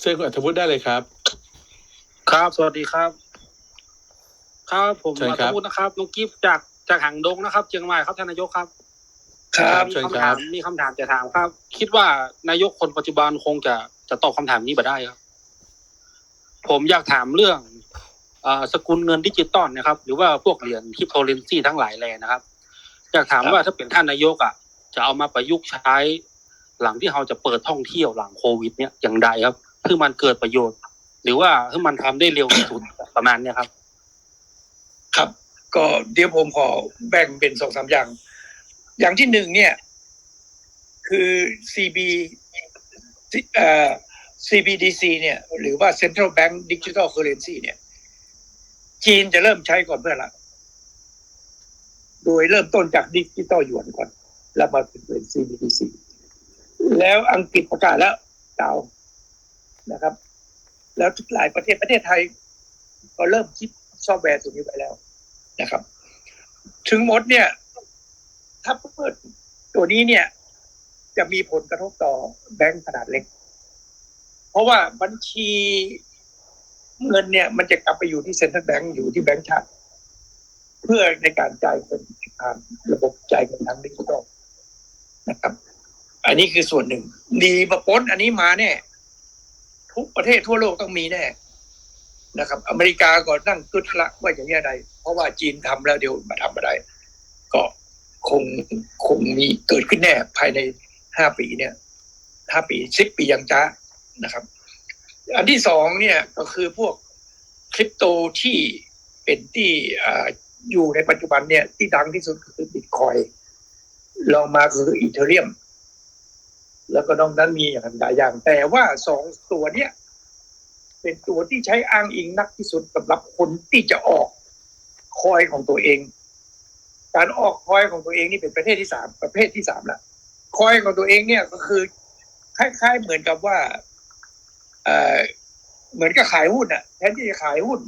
เชิญคุณอัธวุฒิได้เลยครับ ครับ สวัสดีครับ ครับผมเชิญมาครับพูดนะครับน้องกิฟจากจากหางดงนะครับเชียงใหม่ครับท่านนายกครับครับมีเชิญคำครัถาบ มมีคำถามจะถามครับ คิดว่านายกคนปัจจุบันคงจะจะตอบคำถามนี้มาได้ครับ ผมอยากถามเรื่องเอ่อสกุลเงินดิจิตอลนะครับ หรือว่าพวกเหรียญคริปโตเคอเรนซีทั้งหลายแหล่นะครับ อยากถามว่าถ้าเป็นท่านนายกอะ จะเอามาประยุกต์ใช้ หลังที่เราจะเปิดท่องเที่ยวหลังโควิด เนี่ยอย่างใดครับ เพื่อมันเกิดประโยชน์ หรือว่าเพื่อมันทำได้เร็วที่สุดประมาณเนี้ยครับ ครับ ก็เดี๋ยวผมขอแบ่งเป็นสองสามอย่าง อย่างที่หนึ่งเนี่ย คือ CB เอ่อ CBDC เนี่ย หรือว่า Central Bank Digital Currency เนี่ย จีนจะเริ่มใช้ก่อนเพื่อนละโดยเริ่มต้นจากดิจิตอลหยวนก่อน แล้วมาเป็น CBDC แล้วอังกฤษประกาศแล้วดาว นะครับ แล้วทุกหลายประเทศประเทศไทย ก็เริ่มคิดซอฟต์แวร์ตัวนี้ไว้แล้วนะครับ ถึงหมดเนี่ย ถ้าเปิดตัวนี้เนี่ย จะมีผลกระทบต่อแบงก์ขนาดเล็ก เพราะว่าบัญชีเงินเนี่ย มันจะกลับไปอยู่ที่เซ็นทรัลแบงก์อยู่ที่แบงก์ชาติเพื่อในการจ่ายเงินผ่านระบบจ่ายเงินทางดิจิทัลนะครับ อันนี้คือส่วนหนึ่ง ดีมาปนอันนี้มาแน่ ทุกประเทศทั่วโลกต้องมีแน่นะครับ อเมริกาก็นั่งกึดละว่าอย่างนี้ใดเพราะว่าจีนทำแล้วเดี๋ยวมาทำมาได้ก็คงคงมีเกิดขึ้นแน่ภายในห้าปีเนี่ยห้าปีสิบปียังจ้านะครับ อันที่สองเนี่ยก็คือพวกคริปโตที่เป็นที่ออยู่ในปัจจุบันเนี่ยที่ดังที่สุดคือบิตคอยลองมาคืออีเทเรียม แล้วก็นอกนั้นมีอย่างหลายอย่าง แต่ว่าสองตัวเนี้ยเป็นตัวที่ใช้อ้างอิงนักที่สุดสำหรับคนที่จะออกคอยของตัวเอง การออกคอยของตัวเองนี่เป็นประเภทที่สามประเภทที่สามละคอยของตัวเองเนี่ยก็คือ คล้าย ๆ เหมือนกับว่า เอ่อเหมือนกับขายหุ้นอะแทนที่จะขายหุ้น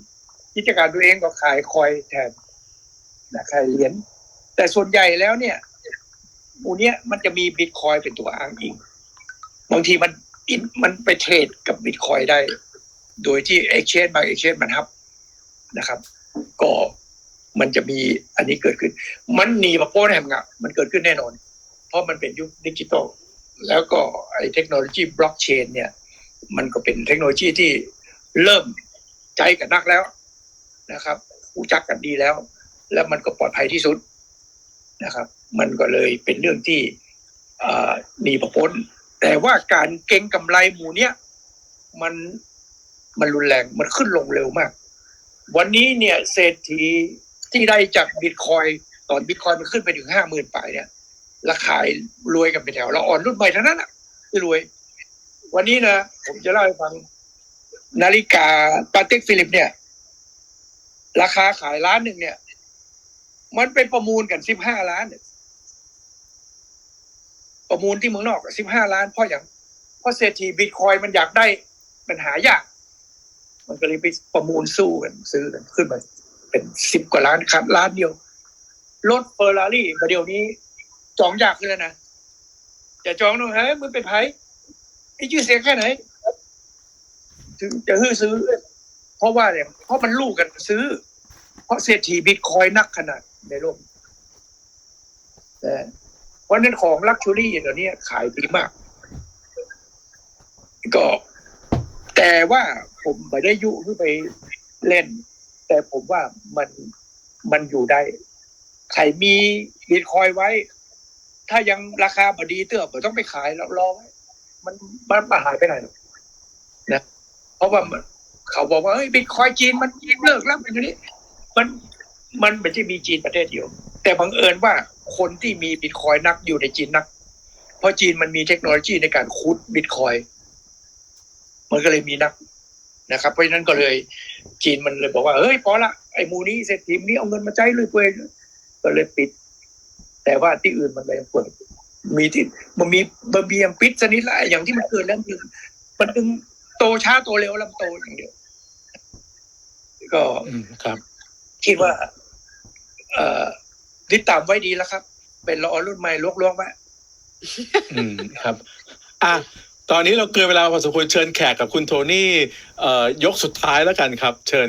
กิจการตัวเองก็ขายคอยแทนนะขายเหรียญแต่ส่วนใหญ่แล้วเนี่ยหมูเนี้ยมันจะมีบิตคอยเป็นตัวอ้างอิง บางทีมันมันไปเทรดกับบิตคอยได้ โดยที่ Exchange บาง Exchange มันฮับนะครับ ก็มันจะมีอันนี้เกิดขึ้น มันหนีมาโป้แหมงะมันเกิดขึ้นแน่นอน เพราะมันเป็นยุคดิจิตอลแล้วก็ไอ้เทคโนโลยีบล็อกเชนเนี่ย มันก็เป็นเทคโนโลยีที่เริ่มใจกันนักแล้วนะครับรู้จักกันดีแล้ว แล้วมันก็ปลอดภัยที่สุดนะครับ มันก็เลยเป็นเรื่องที่หนีประพ้น แต่ว่าการเก็งกำไรหมู่เนี้ยมันมันรุนแรงมันขึ้นลงเร็วมาก วันนี้เนี่ยเศรษฐีที่ได้จากบิตคอยตอนบิตคอยมันขึ้นไปถึงห้าหมื่นปลายเนี่ยราคายรวยกันไปแถวแล้วอ่อนรุ่นใหม่ทั้งนั้นอะที่รวย วันนี้นะผมจะเล่าให้ฟัง นาฬิกาปาเต็กฟิลิป เนี่ย ราคาขายล้านหนึ่งเนี่ย มันเป็นประมูลกันสิบห้าล้านเนี่ย ประมูลที่เมืองนอกสิบห้าล้านเพราะอย่างเพราะเศรษฐีบิตคอยมันอยากได้มันหายาก มันก็เลยไปประมูลสู้กันซื้อกันขึ้นมาเป็นสิบกว่าล้านครับล้านเดียวรถเฟอร์รารี่ประเดี๋ยวนี้จองยากขึ้นแล้วนะจะจองหน่อยเฮ้ยมึงเป็นไผไอ้ชื่อเสียงแค่ไหน ถึงจะฮื้อซื้อ เพราะว่าเนี่ยเพราะมันลูกกันซื้อ เพราะเศรษฐีบิตคอยนักขนาดในโลกนะ เพราะนั้นของลักชัวรี่เดี๋ยวนี้ขายดีมาก ก็ แต่ว่าผมไม่ได้ยุขึ้นไปเล่น แต่ผมว่ามันมันอยู่ได้ ใครมีบิตคอยไว้ ถ้ายังราคาบดีเตื้อผมต้องไปขายแล้วรอไว้มันมันมาหายไปไหนนะ เพราะว่าเขาบอกว่าเฮ้ยบิตคอยจีนมันเลิกแล้วเป็นอย่นี้มันมันไม่ใช่มีจีนประเทศเดียว แต่บังเอิญว่าคนที่มีบิตคอยนักอยู่ในจีนนัก เพราะจีนมันมีเทคโนโลยีในการคูดบิตคอยมันก็เลยมีนักนะครับ เพราะฉะนั้นก็เลยจีนมันเลยบอกว่าเฮ้ยพอละไอ้หมูนี้เศรษฐีนี้เอาเงินมาใช้เลยเพื่อนก็เลยปิด แต่ว่าที่อื่นมันก็ยังเปิดมีที่มันมีบะเบียงปิดสนิทละอย่างที่มันเกิดแล้วคือมันถึงโตช้าโตเร็วแล้วมันโตอย่างเดียว ก็อืมครับ คิดว่า เอ่อ ติดตามไว้ดีแล้วครับ เป็นรอรุ่นใหม่ลวกๆไว้อืมครับ อะตอนนี้เราเกินเวลาพอสมควรเชิญแขกกับคุณโทนี่เอ่อยกสุดท้ายแล้วกันครับ เชิญ